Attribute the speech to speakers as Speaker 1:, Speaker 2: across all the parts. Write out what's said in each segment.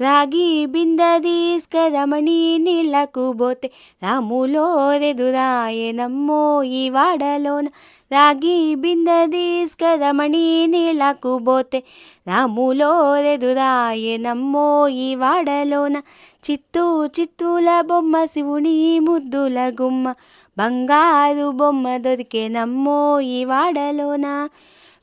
Speaker 1: రాగి బింద తీసుకరమణి నీళ్ళకు పోతే రాములో నమ్మో ఈ వాడలోన. రాగి బింద తీసుకరమణి నీళ్ళకు పోతే రాములో నమ్మో ఈ వాడలోన. చిత్తూ చిత్తూల బొమ్మ శివుని ముద్దుల గుమ్మ. బంగారు బొమ్మ దొరికే నమ్మో ఈ వాడలోన.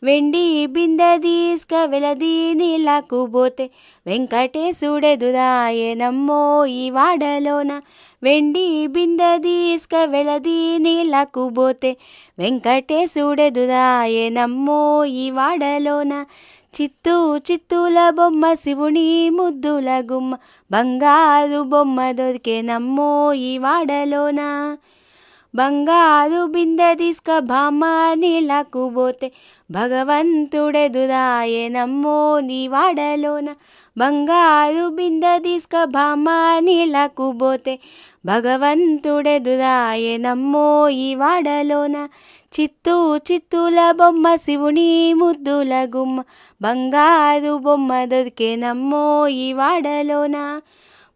Speaker 1: వెండి బిందె తీసుక వెలది నీళ్ళకు పోతే వెంకటేశుడెదురాయే నమ్మో ఈ వాడలోన. వెండి బిందె తీసుక వెలది నీళ్ళకు పోతే వెంకటేశుడెదురాయే నమ్మో ఈ వాడలోన. చిత్తూ చిత్తూల బొమ్మ శివుని ముద్దుల గుమ్మ. బంగారు బొమ్మ దొరికే నమ్మో ఈ వాడలోన. బంగారు బిందె తీసుక బామ్మ పోతే భగవంతుడెదురాయే నమ్మో నీ వాడలోన. బంగారు బిందె తీసుక బామ్మ పోతే భగవంతుడెదురాయే నమ్మో ఈ వాడలోన. చిత్తూ చిత్తుల బొమ్మ శివుని ముద్దుల గుమ్మ. బంగారు బొమ్మ దొరికే నమ్మో ఈ వాడలోన.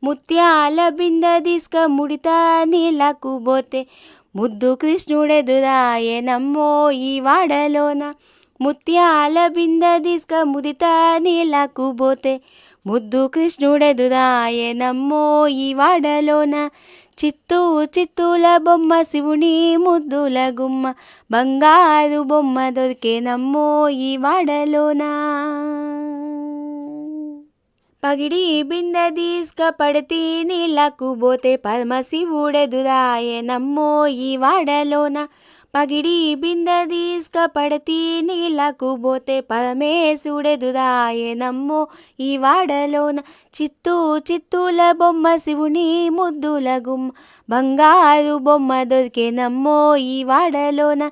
Speaker 1: ముత్యాల బిందె తీసుక ముడితా నీళ్ళకు పోతే ముద్దు కృష్ణుడెదురాయే నమ్మో ఈ వాడలోన. ముత్యాల బిందె తీసుక ముడితా నీళ్ళకు పోతే ముద్దు కృష్ణుడెదురాయే నమ్మో ఈ వాడలోన. చిత్తూ చిత్తూల బొమ్మ శివుని ముద్దుల గుమ్మ. బంగారు బొమ్మ దొరికే నమ్మో ఈ వాడలోనా. పగిడి బిందె తీసుక పడితే నీళ్ళకు పోతే పరమశివుడెదురాయే నమ్మో ఈ వాడలోన. పగిడి బింద తీసుక పడితే నీళ్ళకు పోతే పరమేశుడెదురాయే నమ్మో ఈ వాడలోన. చిత్తూ చిత్తూల బొమ్మ శివుని ముద్దుల గుమ్మ. బంగారు బొమ్మ దొరికే నమ్మో ఈ వాడలోన.